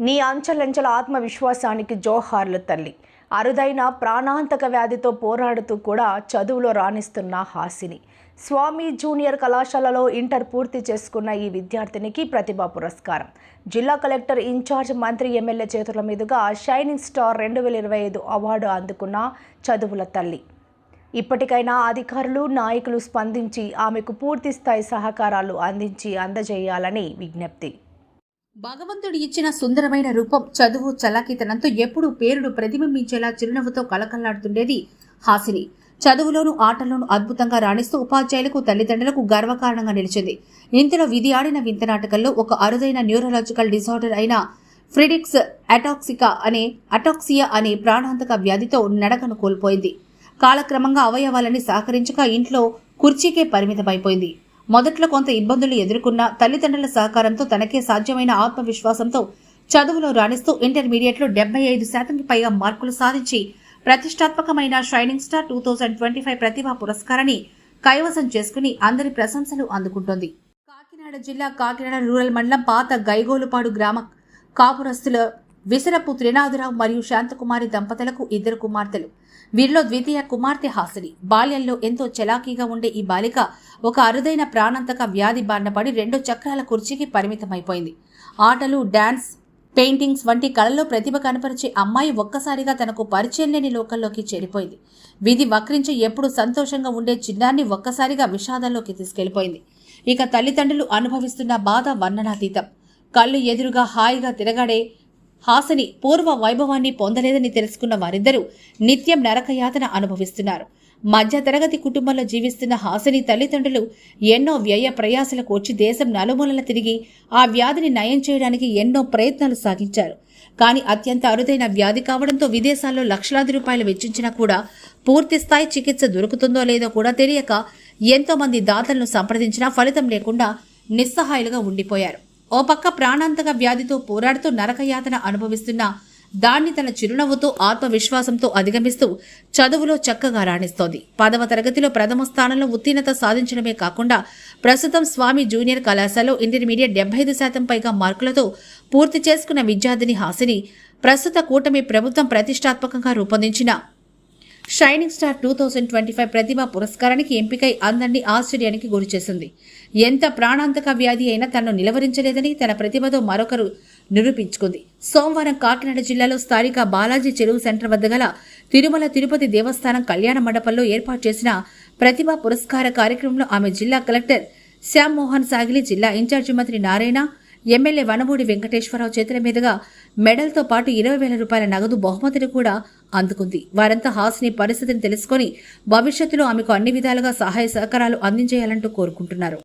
నీ అంచలంచల ఆత్మవిశ్వాసానికి జోహార్లు తల్లి. అరుదైన ప్రాణాంతక వ్యాధితో పోరాడుతూ కూడా చదువులో రాణిస్తున్న హాసిని. స్వామి జూనియర్ కళాశాలలో ఇంటర్ పూర్తి చేసుకున్న ఈ విద్యార్థినికి ప్రతిభా పురస్కారం. జిల్లా కలెక్టర్ ఇన్ఛార్జ్ మంత్రి ఎమ్మెల్యే చేతుల మీదుగా షైనింగ్ స్టార్ రెండు వేల ఇరవై ఐదు అవార్డు అందుకున్న చదువుల తల్లి. ఇప్పటికైనా అధికారులు నాయకులు స్పందించి ఆమెకు పూర్తి స్థాయి సహకారాలు అందించి అందజేయాలని విజ్ఞప్తి. భగవంతుడు ఇచ్చిన సుందరమైన రూపం చదువు చలాకితనంతో ఎప్పుడూ పేరును ప్రతిబింబించేలా చిరునవ్వుతో కలకల్లాడుతుండేది హాసిని. చదువులోను ఆటల్లోనూ అద్భుతంగా రాణిస్తూ ఉపాధ్యాయులకు తల్లిదండ్రులకు గర్వకారణంగా నిలిచింది. ఇంతలో విధి ఆడిన వింత నాటకంలో ఒక అరుదైన న్యూరలాజికల్ డిసార్డర్ అయిన ఫ్రిడిక్స్ అటాక్సికా అనే అటాక్సియా అనే ప్రాణాంతక వ్యాధితో నడకను కోల్పోయింది. కాలక్రమంగా అవయవాలని సహకరించక ఇంట్లో కుర్చీకే పరిమితమైపోయింది. మొదట్లో కొంత ఇబ్బందులు ఎదుర్కొన్న తల్లిదండ్రుల సహకారంతో తనకే సాధ్యమైన ఆత్మవిశ్వాసంతో చదువులో రాణిస్తూ ఇంటర్మీడియట్లో డెబ్బై ఐదు శాతంకి పైగా మార్కులు సాధించి ప్రతిష్టాత్మకమైన shining star two thousand twenty five ప్రతిభా పురస్కారాన్ని కైవసం చేసుకుని అందరి ప్రశంసలు అందుకుంటోంది. కాకినాడ జిల్లా కాకినాడ రూరల్ మండలం పాత గైగోలుపాడు గ్రామ. కాపురస్తుల విసరపు త్రినాథరావు మరియు శాంతకుమారి దంపతులకు ఇద్దరు కుమార్తెలు. వీరిలో ద్వితీయ కుమార్తె హాసిని. బాల్యంలో ఎంతో చలాకీగా ఉండే ఈ బాలిక ఒక అరుదైన ప్రాణాంతక వ్యాధి బారినపడి రెండు చక్రాల కుర్చీకి పరిమితమైపోయింది. ఆటలు డాన్స్ పెయింటింగ్స్ వంటి కళల్లో ప్రతిభ కనపరిచే అమ్మాయి ఒక్కసారిగా తనకు పరిచయం లేని లోకంలోకి చేరిపోయింది. విధి వక్రించి ఎప్పుడు సంతోషంగా ఉండే చిన్నాన్ని ఒక్కసారిగా విషాదంలోకి తీసుకెళ్ళిపోయింది. ఇక తల్లిదండ్రులు అనుభవిస్తున్న బాధ వర్ణనాతీతం. కళ్ళు ఎదురుగా హాయిగా తిరగాడే హాసని పూర్వ వైభవాన్ని పొందలేదని తెలుసుకున్న వారిద్దరూ నిత్యం నరకయాతన అనుభవిస్తున్నారు. మధ్యతరగతి కుటుంబంలో జీవిస్తున్న హాసని తల్లిదండ్రులు ఎన్నో వ్యయ ప్రయాసలకు వచ్చి దేశం నలుమూలల తిరిగి ఆ వ్యాధిని నయం చేయడానికి ఎన్నో ప్రయత్నాలు సాగించారు. కానీ అత్యంత అరుదైన వ్యాధి కావడంతో విదేశాల్లో లక్షలాది రూపాయలు వెచ్చించినా కూడా పూర్తి స్థాయి చికిత్స దొరుకుతుందో లేదో కూడా తెలియక ఎంతోమంది దాతలను సంప్రదించినా ఫలితం లేకుండా నిస్సహాయులుగా ఉండిపోయారు. ఓ పక్క ప్రాణాంతక వ్యాధితో పోరాడుతూ నరకయాతన అనుభవిస్తున్న దాన్ని తన చిరునవ్వుతో ఆత్మవిశ్వాసంతో అధిగమిస్తూ చదువులో చక్కగా రాణిస్తోంది. పదవ తరగతిలో ప్రథమ స్థానంలో ఉత్తీర్ణత సాధించడమే కాకుండా ప్రస్తుతం స్వామి జూనియర్ కళాశాలలో ఇంటర్మీడియట్ డెబ్బై ఐదు శాతం పైగా మార్కులతో పూర్తి చేసుకున్న విద్యార్థిని హాసిని ప్రస్తుత కూటమి ప్రభుత్వం ప్రతిష్టాత్మకంగా రూపొందించిన shining star two thousand twenty five ప్రతిభా పురస్కారానికి ఎంపికై అందరినీ ఆశ్చర్యానికి గురిచేసింది. ఎంత ప్రాణాంతక వ్యాధి అయినా తనను నిలవరించలేదని తన ప్రతిభతో మరొకరు నిరూపించుకుంది. సోమవారం కాకినాడ జిల్లాలో స్థానిక బాలాజీ చెరువు సెంటర్ వద్ద గల తిరుమల తిరుపతి దేవస్థానం కళ్యాణ మండపంలో ఏర్పాటు చేసిన ప్రతిభా పురస్కార కార్యక్రమంలో ఆమె జిల్లా కలెక్టర్ శ్యామ్ మోహన్ సాగిలి జిల్లా ఇన్ఛార్జి మంత్రి నారాయణ ఎమ్మెల్యే వనమూడి వెంకటేశ్వరరావు చేతుల మీదుగా మెడల్తో పాటు ఇరవై వేల రూపాయల నగదు బహుమతిని కూడా అందుకుంది. వారంతా హాసిని పరిస్థితిని తెలుసుకొని భవిష్యత్తులో ఆమెకు అన్ని విధాలుగా సహాయ సహకారాలు అందించేయాలంటూ కోరుకుంటున్నారు.